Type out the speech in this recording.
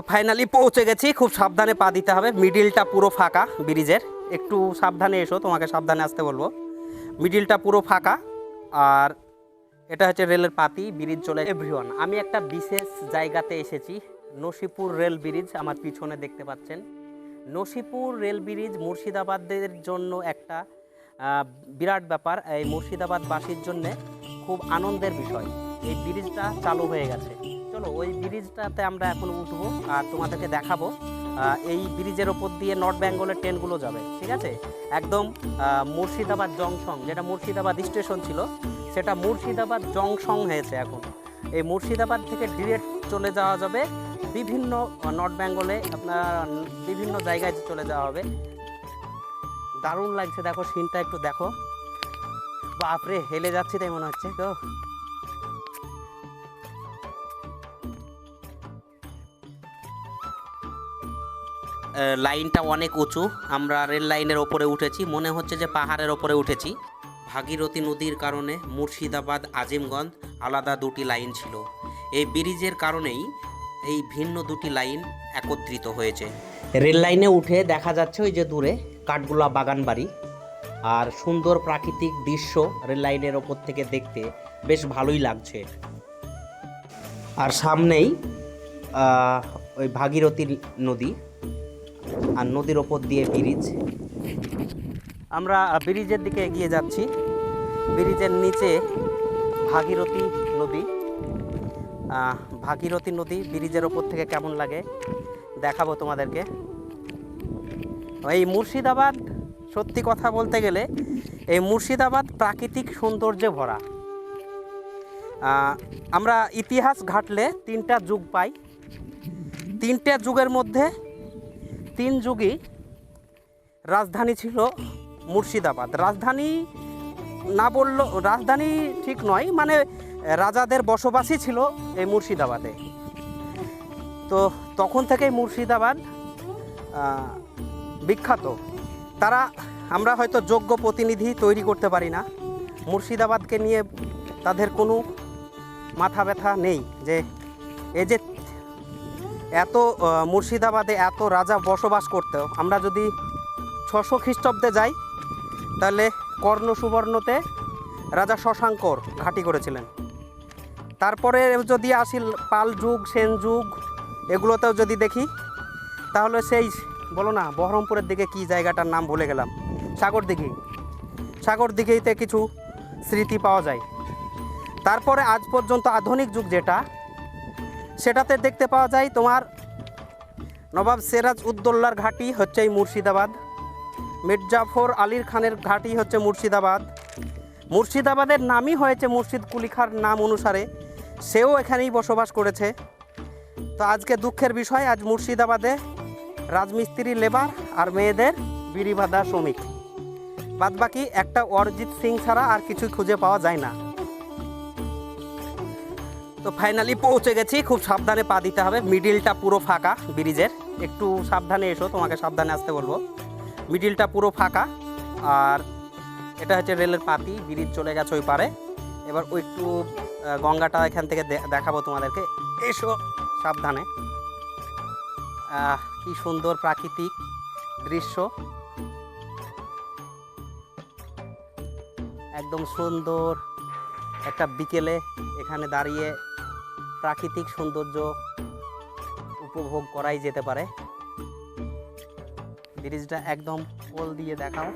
তো ফাইনালি পৌঁছে গেছি। খুব সাবধানে পা দিতে হবে। মিডিলটা পুরো ফাঁকা ব্রিজের। একটু সাবধানে এসো, তোমাকে সাবধানে আসতে বলব। মিডিলটা পুরো ফাঁকা। আর এটা হচ্ছে রেলের পাতি, ব্রিজ চলে এভরিওয়ান আমি একটা বিশেষ জায়গাতে এসেছি, নসিপুর রেল ব্রিজ, আমার পিছনে দেখতে পাচ্ছেন। নসিপুর রেল ব্রিজ মুর্শিদাবাদের জন্য একটা বিরাট ব্যাপার। এই মুর্শিদাবাদবাসীর জন্য খুব আনন্দের বিষয়। এই ব্রিজটা চালু হয়ে গেছে। চলো, ওই ব্রিজটাতে আমরা এখন উঠবো আর তোমাদেরকে দেখাবো এই ব্রিজের ওপর দিয়ে নর্থ বেঙ্গলের ট্রেনগুলো যাবে, ঠিক আছে? একদম মুর্শিদাবাদ জংশন, যেটা মুর্শিদাবাদ স্টেশন ছিল, সেটা মুর্শিদাবাদ জংশন হয়েছে এখন। এই মুর্শিদাবাদ থেকে ডিরেক্ট চলে যাওয়া যাবে বিভিন্ন নর্থ বেঙ্গলে, আপনার, বিভিন্ন জায়গায় চলে যাওয়া হবে। দারুণ লাগছে, দেখো, সিনটা একটু দেখো। বাপরে, হেলে যাচ্ছি তাই মনে হচ্ছে, তো। লাইনটা অনেক উঁচু। আমরা রেল লাইনের ওপরে উঠেছি। মনে হচ্ছে যে পাহাড়ের ওপরে উঠেছি। ভাগীরথী নদীর কারণে মুর্শিদাবাদ, আজিমগঞ্জ আলাদা দুটি লাইন ছিল। এই ব্রিজের কারণেই এই ভিন্ন দুটি লাইন একত্রিত হয়েছে। রেল লাইনে উঠে দেখা যাচ্ছে ওই যে দূরে কাঠগোলা বাগান বাড়ি আর সুন্দর প্রাকৃতিক দৃশ্য রেল লাইনের ওপর থেকে দেখতে বেশ ভালোই লাগছে। আর সামনেই ওই ভাগীরথী নদী। আর নদীর ওপর দিয়ে ব্রিজ। আমরা ব্রিজের দিকে এগিয়ে যাচ্ছি। ব্রিজের নিচে ভাগীরথী নদী। ভাগীরথী নদী ব্রিজের ওপর থেকে কেমন লাগে দেখাবো তোমাদেরকে। এই মুর্শিদাবাদ, সত্যি কথা বলতে গেলে এই মুর্শিদাবাদ প্রাকৃতিক সৌন্দর্যে ভরা। আমরা ইতিহাস ঘাটলে তিনটা যুগ পাই। তিনটে যুগের মধ্যে তিন যুগই রাজধানী ছিল মুর্শিদাবাদ। রাজধানী না বলল, রাজধানী ঠিক নয় মানে রাজাদের বসবাসই ছিল এই মুর্শিদাবাদে। তো তখন থেকেই মুর্শিদাবাদ বিখ্যাত। তারা, আমরা হয়তো যোগ্য প্রতিনিধি তৈরি করতে পারি না। মুর্শিদাবাদকে নিয়ে তাদের কোনো মাথা ব্যথা নেই যে, এই যে এত মুর্শিদাবাদে এত রাজা বসবাস করতেও, আমরা যদি ছশো খ্রিস্টাব্দে যাই, তাহলে কর্ণ সুবর্ণতে রাজা শশাঙ্কর ঘাঁটি করেছিলেন। তারপরে যদি আসি পাল যুগ, সেন যুগ, এগুলোতেও যদি দেখি, তাহলে সেই, বলো না, বহরমপুরের দিকে কি জায়গাটার নাম ভুলে গেলাম। সাগর দিঘি। সাগর দিঘিতে কিছু স্মৃতি পাওয়া যায়। তারপরে আজ পর্যন্ত আধুনিক যুগ যেটা সেটাতে দেখতে পাওয়া যায় তোমার নবাব সেরাজ উদ্দৌলার ঘাঁটি হচ্ছে এই মুর্শিদাবাদ। মির্জাফর আলীর খানের ঘাঁটি হচ্ছে মুর্শিদাবাদ। মুর্শিদাবাদের নামই হয়েছে মুর্শিদ কুলিখার নাম অনুসারে। সেও এখানেই বসবাস করেছে। তো আজকে দুঃখের বিষয়, আজ মুর্শিদাবাদে রাজমিস্ত্রি লেবার আর মেয়েদের বিড়ি বাঁধা শ্রমিক। বাদবাকি একটা অরিজিৎ সিং ছাড়া আর কিছুই খুঁজে পাওয়া যায় না। তো ফাইনালি পৌঁছে গেছি। খুব সাবধানে পা দিতে হবে। মিডিলটা পুরো ফাঁকা ব্রিজের। একটু সাবধানে এসো, তোমাকে সাবধানে আসতে বলব। মিডিলটা পুরো ফাঁকা। আর এটা হচ্ছে রেলের পাতি, ব্রিজ চলে গেছে ওই পারে। এবার ওই একটু গঙ্গাটা এখান থেকে দেখাবো তোমাদেরকে। এসো সাবধানে। কি সুন্দর প্রাকৃতিক দৃশ্য। একদম সুন্দর একটা বিকেলে এখানে দাঁড়িয়ে প্রাকৃতিক সৌন্দর্য উপভোগ করাই যেতে পারে। ব্রিজটা একদম পোল দিয়ে দেখাও।